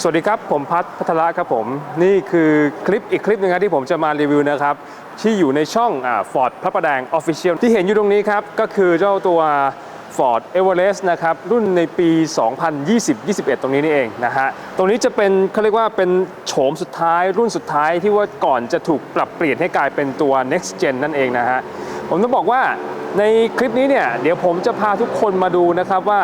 สวัสดีครับ ผมพัฒพัทระครับผม นี่คือคลิปอีกคลิปหนึงครับที่ผมจะมารีวิวนะครับ ที่อยู่ในช่องฟอร์ดพระประแดง Official ที่เห็นอยู่ตรงนี้ครับ ก็คือเจ้าตัว Ford Everest นะครับ รุ่นในปี 2020-21 ตรงนี้นี่เองนะฮะ ตรงนี้จะเป็นเขาเรียกว่าเป็นโฉมสุดท้าย รุ่นสุดท้ายที่ว่าก่อนจะถูกปรับเปลี่ยนให้กลายเป็นตัว next gen นั่นเองนะฮะ ผมต้องบอกว่าในคลิปนี้เนี่ย เดี๋ยวผมจะพาทุกคนมาดูนะครับว่า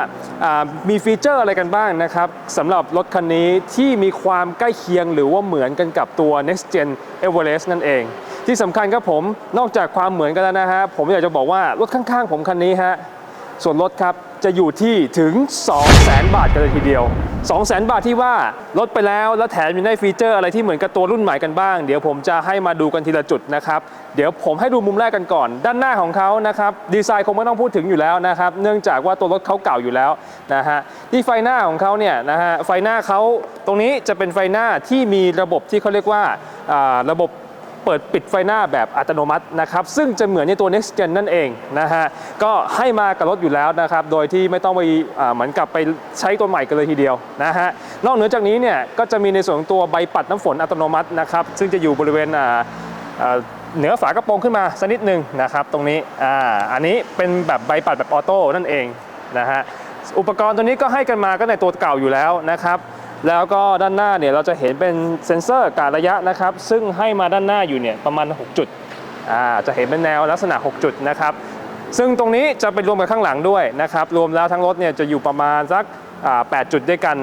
มีฟีเจอร์อะไรกันบ้างนะครับสำหรับรถคันนี้ที่มีความใกล้เคียงหรือว่าเหมือนกันกับตัว next gen Everest นั่นเอง ที่สำคัญครับผมนอกจากความเหมือนกันแล้วนะฮะผมอยากจะบอกว่ารถข้างๆ ผมคันนี้ฮะส่วนรถครับ จะอยู่ที่ถึง 200,000 บาทกันเลยทีเดียว 200,000 บาทที่ว่าลดไปแล้วแล้วแถมยังได้ฟีเจอร์อะไรที่เหมือนกับตัวรุ่นใหม่กันบ้าง เดี๋ยวผมจะให้มาดูกันทีละจุดนะครับ เดี๋ยวผมให้ดูมุมแรกกันก่อน ด้านหน้าของเขานะครับดีไซน์คงไม่ต้องพูดถึงอยู่แล้วนะครับ เนื่องจากว่าตัวรถเขาเก่าอยู่แล้วนะฮะที่ไฟหน้าของเขาเนี่ยนะฮะไฟหน้าเขาตรงนี้จะเป็นไฟหน้าที่มีระบบที่เขาเรียกว่าอ่าระบบ เปิดปิดไฟหน้าแบบอัตโนมัตินะครับซึ่งจะเหมือนในตัว next gen นั่นเองนะฮะก็ให้มากับรถอยู่แล้วนะครับโดยที่ไม่ต้องไปเหมือนกับไปใช้ตัวใหม่กันเลยทีเดียวนะฮะนอกเหนือจากนี้เนี่ยก็จะมีในส่วนของตัวใบปัดน้ำฝนอัตโนมัตินะครับซึ่งจะอยู่บริเวณเหนือฝากระโปรงขึ้นมาสักนิดหนึ่งนะครับตรงนี้อ่าอันนี้เป็นแบบใบปัดแบบออโต้นั่นเองนะฮะอุปกรณ์ตัวนี้ก็ให้กันมาก็ในตัวเก่าอยู่แล้วนะครับ แล้วก็ด้านหน้าเนี่ยเราจะเห็นเป็นเซ็นเซอร์การระยะนะครับ ซึ่งให้มาด้านหน้าอยู่เนี่ยประมาณ 6 จุดอ่าจะเห็นเป็นแนวลักษณะ 6 จุดนะครับซึ่งตรงนี้จะไปรวมกับข้างหลังด้วยนะครับรวมแล้วทั้งรถเนี่ยจะอยู่ประมาณสักอ่า8จุดด้วยกัน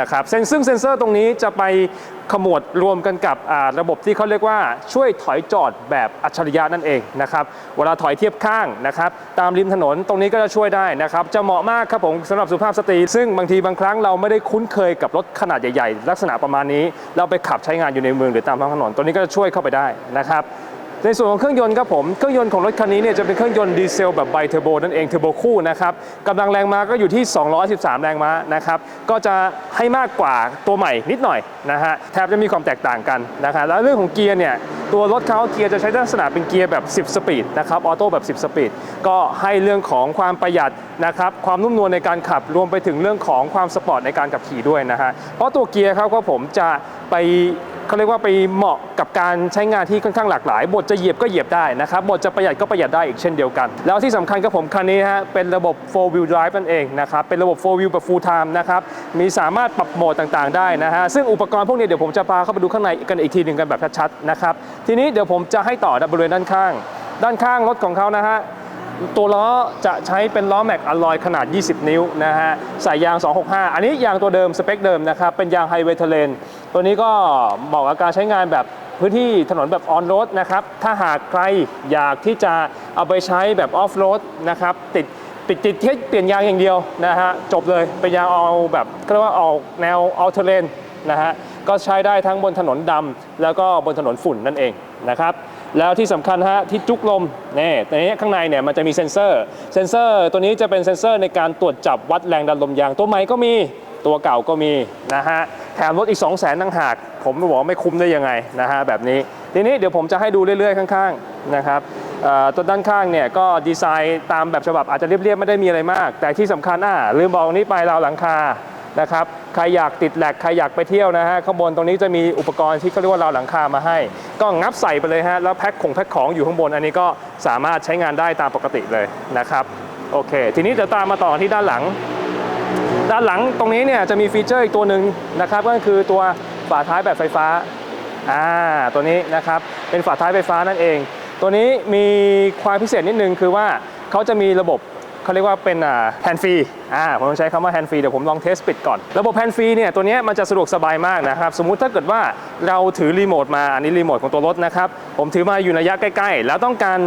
นะครับเซนซึ่งเซ็นเซอร์ตรงนี้จะไป ขมวดรวมกันกับระบบที่เขาเรียกว่าช่วยถอยจอดแบบอัจฉริยะนั่นเองนะครับเวลาถอยเทียบข้างนะครับตามริมถนนตรงนี้ก็จะช่วยได้นะครับจะเหมาะมากครับผมสำหรับสุภาพสตรี ซึ่งบางทีบางครั้งเราไม่ได้คุ้นเคยกับรถขนาดใหญ่ ๆ ลักษณะประมาณนี้ เราไปขับใช้งานอยู่ในเมืองหรือตามท้องถนนตัวนี้ก็จะช่วยเข้าไปได้นะครับ ในส่วนของเครื่องยนต์ครับผม เครื่องยนต์ของรถคันนี้เนี่ยจะเป็นเครื่องยนต์ดีเซลแบบไบเทอร์โบนั่นเองเทอร์โบคู่นะครับกำลังแรงม้าก็อยู่ที่ 213 แรงม้านะครับ ก็จะให้มากกว่าตัวใหม่นิดหน่อยนะฮะ แทบจะมีความแตกต่างกันนะครับแล้วเรื่องของเกียร์เนี่ย ตัวรถเขาเกียร์จะใช้ลักษณะเป็นเกียร์แบบ 10 สปีดนะครับ ออโต้แบบ 10 สปีด ก็ให้เรื่องของความประหยัดนะครับ ความนุ่มนวลในการขับ รวมไปถึงเรื่องของความสปอร์ตในการขับขี่ด้วยนะฮะ เพราะตัวเกียร์เขาก็ผมจะไป เขาเรียกว่าไปเหมาะกับการใช้งานที่ค่อนข้างหลากหลาย บทจะเหยียบก็เหยียบได้นะครับบทจะประหยัดก็ประหยัดได้อีกเช่นเดียวกัน แล้วที่สำคัญกับผมคันนี้ฮะเป็นระบบ4 wheel drive นั่นเองนะครับเป็นระบบ4 wheel แบบ full time นะครับมีสามารถปรับโหมดต่างๆได้นะฮะซึ่งอุปกรณ์พวกนี้เดี๋ยวผมจะพาเข้าไปดูข้างในกันอีกทีหนึ่งกันแบบชัดๆนะครับทีนี้เดี๋ยวผมจะให้ต่อบริเวณด้านข้าง ด้านข้างรถของเขานะฮะตัวล้อจะใช้เป็นล้อแม็กอลลอยขนาด 20 นิ้วนะฮะใส่ยาง 265 อันนี้ยางตัวเดิม สเปคเดิมนะครับ เป็นยางไฮเวย์เทเลน ตัวนี้ก็เหมาะกับการใช้งานแบบพื้นที่ถนนแบบออนโรดนะครับ ถ้าหากใครอยากที่จะเอาไปใช้แบบออฟโรดนะครับติดติดติดแค่เปลี่ยนยางอย่างเดียวนะฮะจบเลยเป็นยางเอาแบบเรียกว่าออกแนวอ l เทเลนนะฮะก็ใช้ได้ทั้งบนถนนดำแล้วก็บนถนนฝุ่นนั่นเองนะครับแล้วที่สำคัญฮะที่จุกลมนี่ในนี้ข้างในเนี่ยมันจะมีเซ็นเซอร์ เซ็นเซอร์ตัวนี้จะเป็นเซ็นเซอร์ในการตรวจจับวัดแรงดันลมยางตัวใหม่ก็มีตัวเก่าก็มีนะฮะ แถมรถอีก 2 0 0แสนตั้งหาก ผมบอกว่าไม่คุ้มได้ยังไงนะฮะแบบนี้ ทีนี้เดี๋ยวผมจะให้ดูเรื่อยๆ ข้างๆนะครับตัวด้านข้างเนี่ยก็ดีไซน์ตามแบบฉบับอาจจะเรียบๆไม่ได้มีอะไรมาก แต่ที่สำคัญอะลืมบอกนี้ไปราวหลังคานะครับใครอยากติดแหลกใครอยากไปเที่ยวนะฮะข้างบนตรงนี้จะมีอุปกรณ์ที่เขาเรียกว่าราวหลังคามาให้ ก็งับใส่ไปเลยฮะแล้วแพ็คของแพ็คของอยู่ข้างบนอันนี้ก็สามารถใช้งานได้ตามปกติเลยนะครับโอเค ทีนี้เดี๋ยวตามมาต่อที่ด้านหลัง ด้านหลังตรงนี้เนี่ยจะมีฟีเจอร์อีกตัวหนึ่งนะครับก็คือตัวฝาท้ายแบบไฟฟ้าอ่าตัวนี้นะครับเป็นฝาท้ายไฟฟ้านั่นเอง ตัวนี้มีความพิเศษนิดนึงคือว่าเขาจะมีระบบเขาเรียกว่าเป็นแฮนด์ฟรีอ่าผมใช้คำว่าแฮนด์ฟรีเดี๋ยวผมลองเทสปิดก่อน ระบบแฮนด์ฟรีเนี่ยตัวนี้มันจะสะดวกสบายมากนะครับ สมมุติถ้าเกิดว่าเราถือรีโมทมา อันนี้รีโมทของตัวรถนะครับ ผมถือมาอยู่ในระยะใกล้ ๆ แล้วต้องการ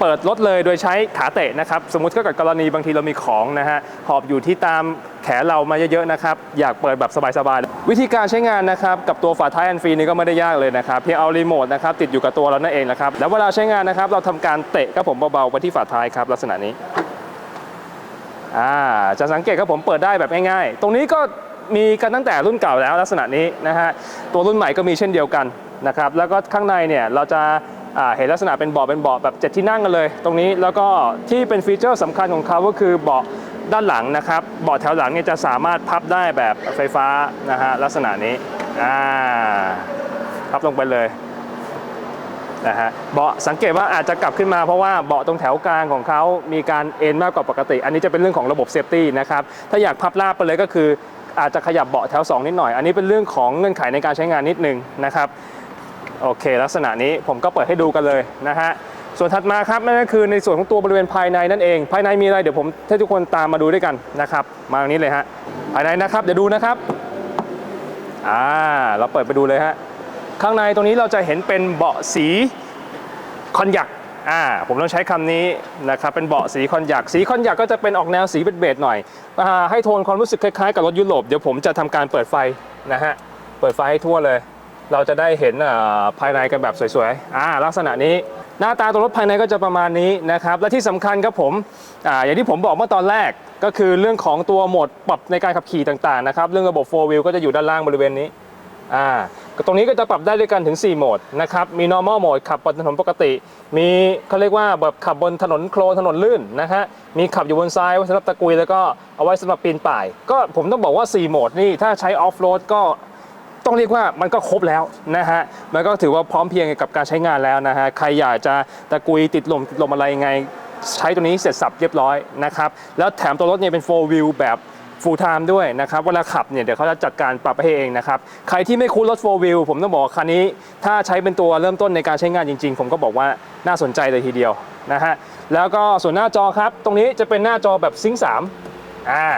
เปิดรถเลยโดยใช้ขาเตะนะครับ สมมติถ้าเกิดกรณีบางทีเรามีของนะฮะหอบอยู่ที่ตามแขนเรามาเยอะๆนะครับอยากเปิดแบบสบายๆ วิธีการใช้งานนะครับกับตัวฝาท้ายอันฟรีนี่ก็ไม่ได้ยากเลยนะครับเพียงเอารีโมทนะครับติดอยู่กับตัวเรานั่นเองนะครับแล้วเวลาใช้งานนะครับเราทำการเตะครับผมเบาๆไปที่ฝาท้ายครับลักษณะนี้อ่าจะสังเกตครับผมเปิดได้แบบง่ายๆ ตรงนี้ก็มีกันตั้งแต่รุ่นเก่าแล้วลักษณะนี้นะฮะตัวรุ่นใหม่ก็มีเช่นเดียวกันนะครับแล้วก็ข้างในเนี่ยเราจะ เห็นลักษณะเป็นเบาะเป็นเบาะแบบเจ็ดที่นั่งกันเลย ตรงนี้แล้วก็ที่เป็นฟีเจอร์สำคัญของเขาก็คือเบาะด้านหลังนะครับเบาะแถวหลังเนี่ยจะสามารถพับได้แบบไฟฟ้านะฮะลักษณะนี้อ่าพับลงไปเลยนะฮะเบาะสังเกตว่าอาจจะกลับขึ้นมาเพราะว่าเบาะตรงแถวกลางของเขามีการเอ็นมากกว่าปกติ อันนี้จะเป็นเรื่องของระบบเซฟตี้นะครับถ้าอยากพับลาบไปเลยก็คืออาจจะขยับเบาะแถว 2 นิดหน่อย อันนี้เป็นเรื่องของเงื่อนไขในการใช้งานนิดนึงนะครับ โอเค ลักษณะนี้ผมก็เปิดให้ดูกันเลยนะฮะส่วนถัดมาครับนั่นก็คือในส่วนของตัวบริเวณภายในนั่นเอง ภายในมีอะไรเดี๋ยวผมให้ทุกคนตามมาดูด้วยกันนะครับมาตรงนี้เลยฮะภายในนะครับเดี๋ยวดูนะครับอ่าเราเปิดไปดูเลยฮะข้างในตรงนี้เราจะเห็นเป็นเบาะสีคอนยักอ่าผมต้องใช้คำนี้นะครับเป็นเบาะสีคอนยักสีคอนยักก็จะเป็นออกแนวสีเบจๆหน่อยอ่าให้โทนความรู้สึกคล้ายๆกับรถยุโรปเดี๋ยวผมจะทำการเปิดไฟนะฮะเปิดไฟให้ทั่วเลย เราจะได้เห็นภายในกันแบบสวยๆอ่าลักษณะนี้หน้าตาตัวรถภายในก็จะประมาณนี้นะครับ และที่สำคัญครับผมออย่างที่ผมบอกเมื่อตอนแรกก็คือเรื่องของตัวโหมดปรับในการขับขี่ต่างๆนะครับ เรื่องระบบ 4 wheel ก็จะอยู่ด้านล่างบริเวณนี้อ่าตรงนี้ก็จะปรับได้ด้วยกันถึง 4 โหมดนะครับ มี normal mode ขับบนถนนปกติ มีเขาเรียกว่าแบบขับบนถนนโคลนถนนลื่นนะฮะ มีขับอยู่บนซ้ายไว้สำหรับตะกุยแล้วก็เอาไว้สำหรับปีนป่าย ก็ผมต้องบอกว่า 4 โหมดนี่ถ้าใช้ off road ก็ ต้องเรียกว่ามันก็ครบแล้วนะฮะมันก็ถือว่าพร้อมเพียงกับการใช้งานแล้วนะฮะใครอยากจะตะกุยติดลมติดลมอะไรยังไง ใช้ตัวนี้เสร็จสับเรียบร้อยนะครับแล้วแถมตัวรถเนี่ยเป็น 4 wheel แบบ full time ด้วยนะครับเวลาขับเนี่ยเดี๋ยวเขาจะจัดการปรับให้เองนะครับใครที่ไม่คุ้นรถ 4 wheel ผมต้องบอกคันนี้ ถ้าใช้เป็นตัวเริ่มต้นในการใช้งานจริง ๆ ผมก็บอกว่าน่าสนใจเลยทีเดียวนะฮะแล้วก็ส่วนหน้าจอครับ ตรงนี้จะเป็นหน้าจอแบบซิงค์3อ่า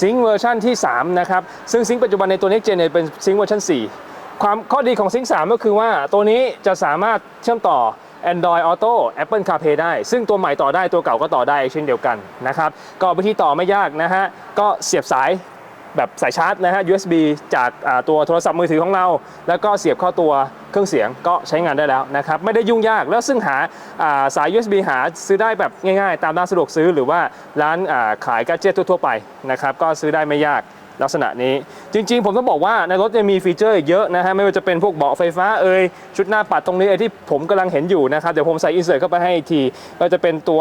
ซิงค์เวอร์ชันที่ 3 นะครับ ซึ่งซิงค์ปัจจุบันในตัว Next Gen เนี่ยเป็นซิงค์เวอร์ชัน4 ความข้อดีของซิงค์3ก็คือว่าตัวนี้จะสามารถเชื่อมต่อ Android Auto Apple CarPlay ได้ ซึ่งตัวใหม่ต่อได้ตัวเก่าก็ต่อได้เช่นเดียวกันนะครับ ก็วิธีต่อไม่ยากนะฮะก็เสียบสาย แบบสายชาร์จนะฮะ USB จากตัวโทรศัพท์มือถือของเรา แล้วก็เสียบเข้าตัวเครื่องเสียงก็ใช้งานได้แล้วนะครับ ไม่ได้ยุ่งยากแล้วซึ่งหาาสาย USB หาซื้อได้แบบง่ายๆ ตามร้านสะดวกซื้อหรือว่าร้านาขายกาเจตทั่วๆไปนะครับก็ซื้อได้ไม่ยาก ลักษณะนี้ จริง ๆ ผมต้องบอกว่าในรถจะมีฟีเจอร์อีกเยอะนะฮะไม่ว่าจะเป็นพวกเบาะไฟฟ้าเอ่ยชุดหน้าปัดตรงนี้ไอ้ที่ผมกำลังเห็นอยู่นะครับเดี๋ยวผมใส่อินเสิร์ตเข้าไปให้อีกทีก็จะเป็นตัว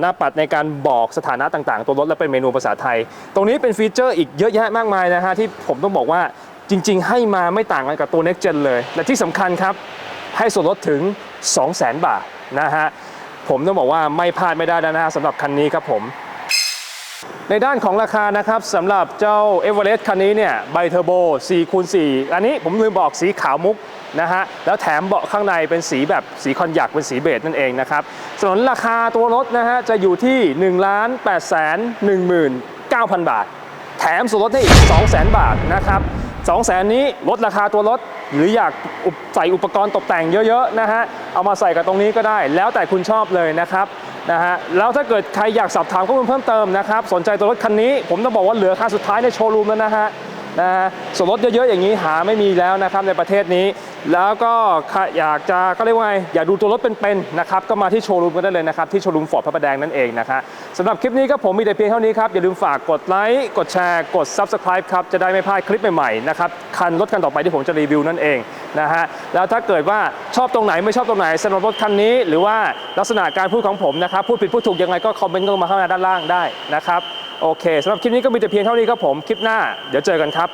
หน้าปัดในการบอกสถานะต่างๆ ตัวรถและเป็นเมนูภาษาไทย ตรงนี้เป็นฟีเจอร์อีกเยอะแยะมากมายนะฮะที่ผมต้องบอกว่าจริง ๆ ให้มาไม่ต่างกันกับตัว Next Gen เลย และที่สำคัญครับ ให้ส่วนลดถึง 200,000 บาทนะฮะ ผมต้องบอกว่าไม่พลาดไม่ได้แล้วนะฮะสำหรับคันนี้ครับผม ในด้านของราคานะครับสำหรับเจ้า e v e r e s t คันนี้เนี่ยไบเทอร์โบ4คูณ4อันนี้ผมลืมบอกสีขาวมุกนะฮะแล้วแถมเบาะข้างในเป็นสีแบบสีคอนยักเป็นสีเบจนั่นเองนะครับส่วนราคาตัวรถนะฮะจะอยู่ที่ 1 8 1 9 0 0 0 บาท แถมส่วนลดให้อีก 200,000 บาทนะครับ200,000นี้ลดราคาตัวรถ หรืออยากใส่อุปกรณ์ตกแต่งเยอะๆนะฮะเอามาใส่กับตรงนี้ก็ได้ แล้วแต่คุณชอบเลยนะครับ นะฮะแล้วถ้าเกิดใครอยากสอบถามข้อมูลเพิ่มเติมนะครับสนใจตัวรถคันนี้ผมต้องบอกว่าเหลือคันสุดท้ายในโชว์รูมแล้วนะฮะนะฮะส่วนรถเยอะๆอย่างนี้หาไม่มีแล้วนะครับในประเทศนี้ แล้วก็อยากจะก็เรียกว่าไงอยากดูตัวรถเป็นๆนะครับก็มาที่โชว์รูมกันได้เลยนะครับที่โชว์รูมฟอร์ดพระประแดงนั่นเองนะครับสำหรับคลิปนี้ก็ผมมีแต่เพียงเท่านี้ครับ อย่าลืมฝากกดไลค์กดแชร์ กด Subscribe ครับ จะได้ไม่พลาดคลิปใหม่ๆนะครับคันรถคันต่อไปที่ผมจะรีวิวนั่นเองนะฮะแล้วถ้าเกิดว่าชอบตรงไหนไม่ชอบตรงไหนสำหรับรถคันนี้ หรือว่าลักษณะการพูดของผมนะครับพูดผิดพูดถูกยังไงก็คอมเมนต์กันมาข้างล่างด้านล่างได้นะครับโอเคสำหรับคลิปนี้ก็มีแต่เพียงเท่านี้ครับผมคลิปหน้า เดี๋ยวเจอกันครับ